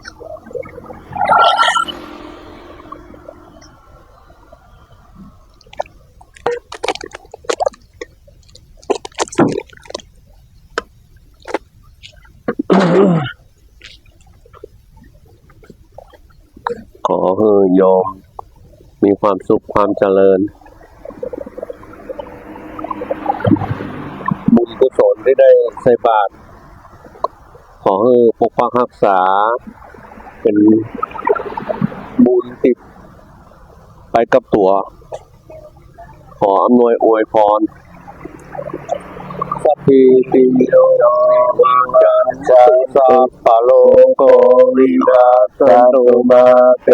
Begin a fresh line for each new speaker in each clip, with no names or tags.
ขอให้โยม มีความสุขความเจริญ บุญกุศลที่ได้ใส่บาตรขอให้ปกปักรักษา เป็นบุญติดไปกับตัว ขออำนวยอวยพรสัพพิติโยวังจันจาสัพพโลกวินาศตุมาเต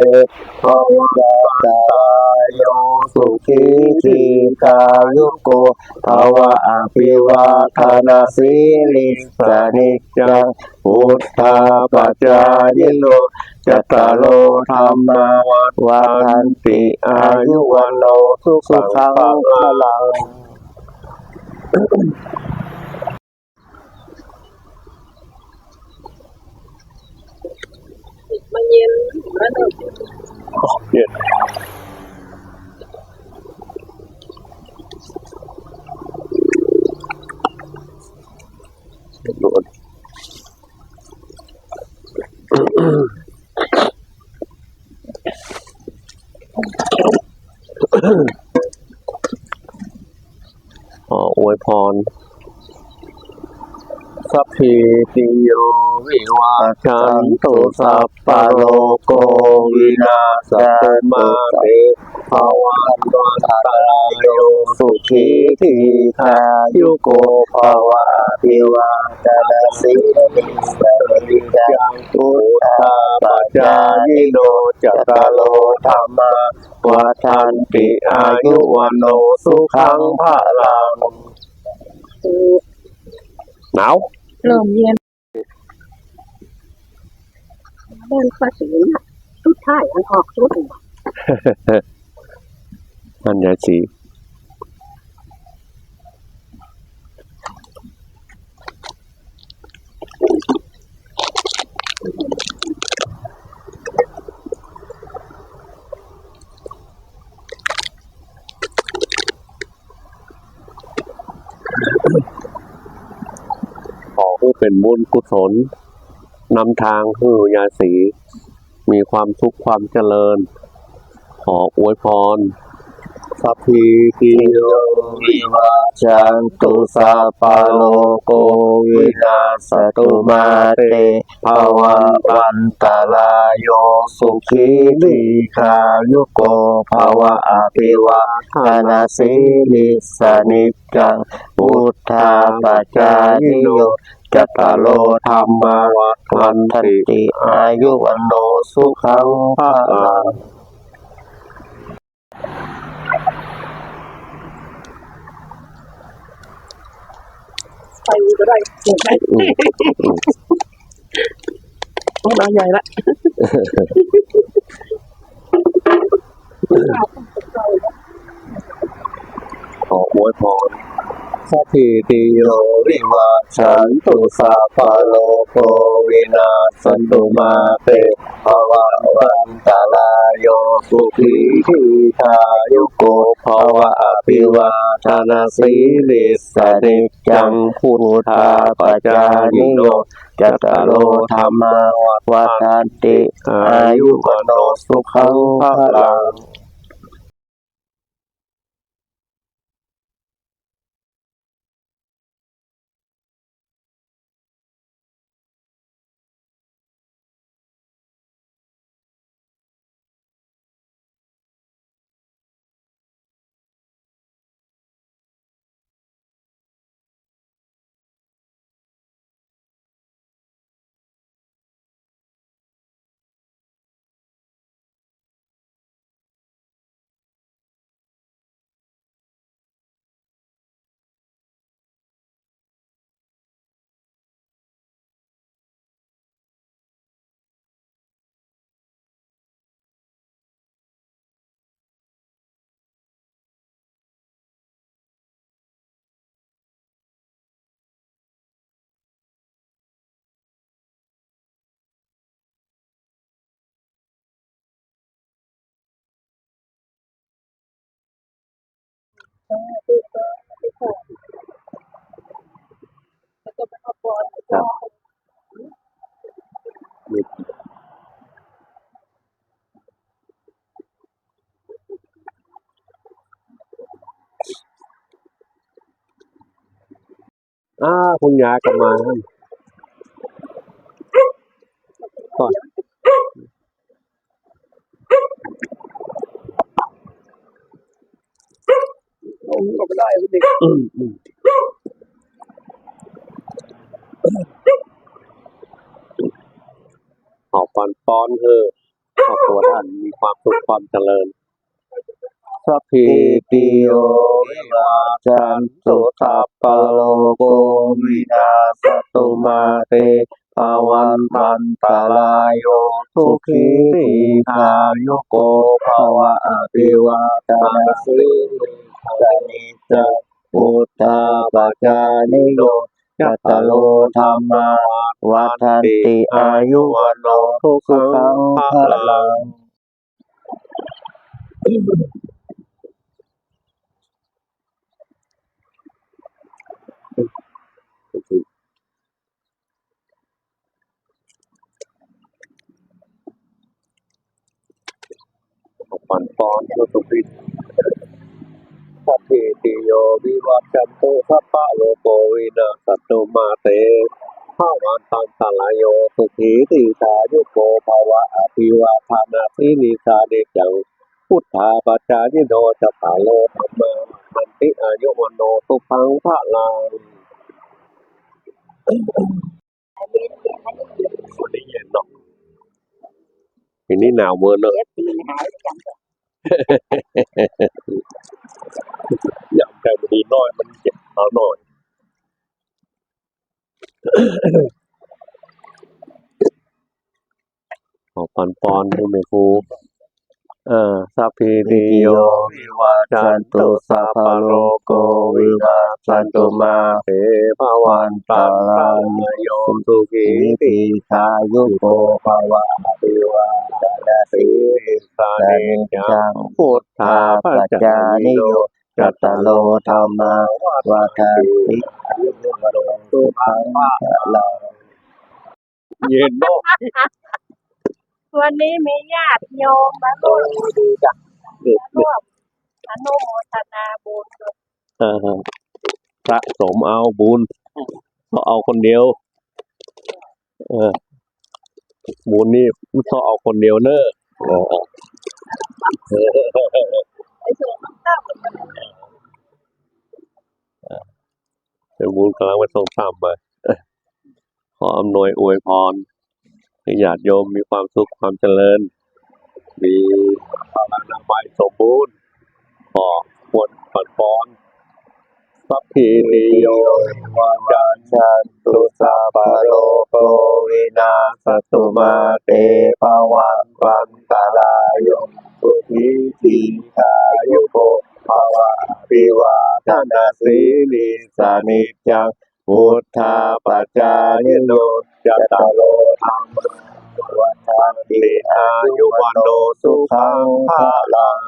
ภวะตา สุขีทีกายุโกภวะอภิวาทนาสิลิสานิจจังพุทธาปัจจายโนจัตตารโลธรรมาวันติอายุวันโนสุขังพลัง
มัน เย็นแล้วเนอะ
เย็นโดดขออวยพรสัพพิติโยวิวาชันตุสัพพะโลโกวินาศตุมาเตภวันตุสัตรายโยสุขีทีขายุโกภวะอภิวา ทนาสิลิสริจังพุทธาปัจจายิโนจัตาโลธรรมาวัฏันติอายุวันโนสุขังพระลังหนาว
เริ่มเย็นเดินภาษีน่ะชุดท้ายอันออกชุดหนึ่ง
นั่นยาสี ขอให้เป็นบุญกุศลนำทางให้ยาสี มีความสุกข์ความเจริญ ขออวยพร สัพพิติโยวิวาจันตุสัพพะโลกวินาศตุมาเตภวันวันตรายโยสุขีลิขายุโกภวะอภิวาทนาสิลิสานิจังพุทธาปัจจายโยจัตตารโลธรรมาวันทติอายุวันโนสุขังภาลัง
ก็ได้เห็นไหมต้องเราใหญ่ละ
ขออวยพรสัพพิติโยวิวาชันตุสัพพะโลกวินาศตุมาเตภาวะ สุขีทีคายุโกภวะปิวาทานาสีลิสนิจังพุทธาปัจจานิโนจัตตโรโลธรรมาวัฏันติอายุกโนสุขังพลัง ครับมีอ่าคุณยายกลับมาก่
ผมก็ไม่ได้เด็ก
อืมอืมขอปันป้อนเถอะขอบตัวท่านมีความสุขความเจริญสัพพิติโยวิวัจจันตุสัพพะโลกวินาศตุมาเตภวันมันตรายโยสุขีติคายุโกภวะอภิวาทนาสิ รินิจจพุทธาปจานิโยยัตโลธรรมาวัฏติอายุวันโนทุกขังภะลังปันปอนโยสุปิ สัพพิติโยวิวัจจันตุสัพพะโลกวินาศตุมาเตภาวันตังสลายโยสุขีติสายุโกภาวะอภิวาทานาสินิสาเดจังพุทธาปัจจายิโนจะตาโลธรรมามันติอายุวันโนสุพังพระลังวันนี้เย็นเนาะทีนี้หนาวเวอร์เนอะ
เอฟตีนหายไปจัง
อยากแต่ดีน้อยมันเจ็บเอาหน่อยขอปันปอนให้แม่ครูเออสัพพิติโยวิวาจันตุสัพพโลโกวิวาจันตุมาเตภวันตังรังโยสุขีติชายุโกภวะอภิวาทนาสีสาเนจังพุทธาปัจจานิโย จัตโลธรรมาวาทาติอายุวังลังเย็นเนาะ
วันนี้มีญาติโยมมาร่วม
ดีจ้ะเด็ก
ร่วมอนุโมทนาบุญด้วย
เออสะสมเอาบุญเขาเอาคนเดียว เออ บุญนี่ไม่ต้องเอาคนเดียวเนอะเออเออ
ไปสู่น้ำเต้า
เดี๋ยวบุญกำลังไปส่งตามไปขออำนวยอวยพรให้ญาติโยมมีความสุขความเจริญ มีพลานามัยสมบูรณ์ขอควรผ่อนปอนสัพพิติโยวัจจันชันตุสัพพะโลกโกวินาศตุมาเตภวันวันตายโยสุขีติกายุโกภวะอภิวา ทนาสีลิสานิจังพุทธาปัจจานิโนจัตตโลธรรมวันทังติอายุวันโนสุขังภาลัง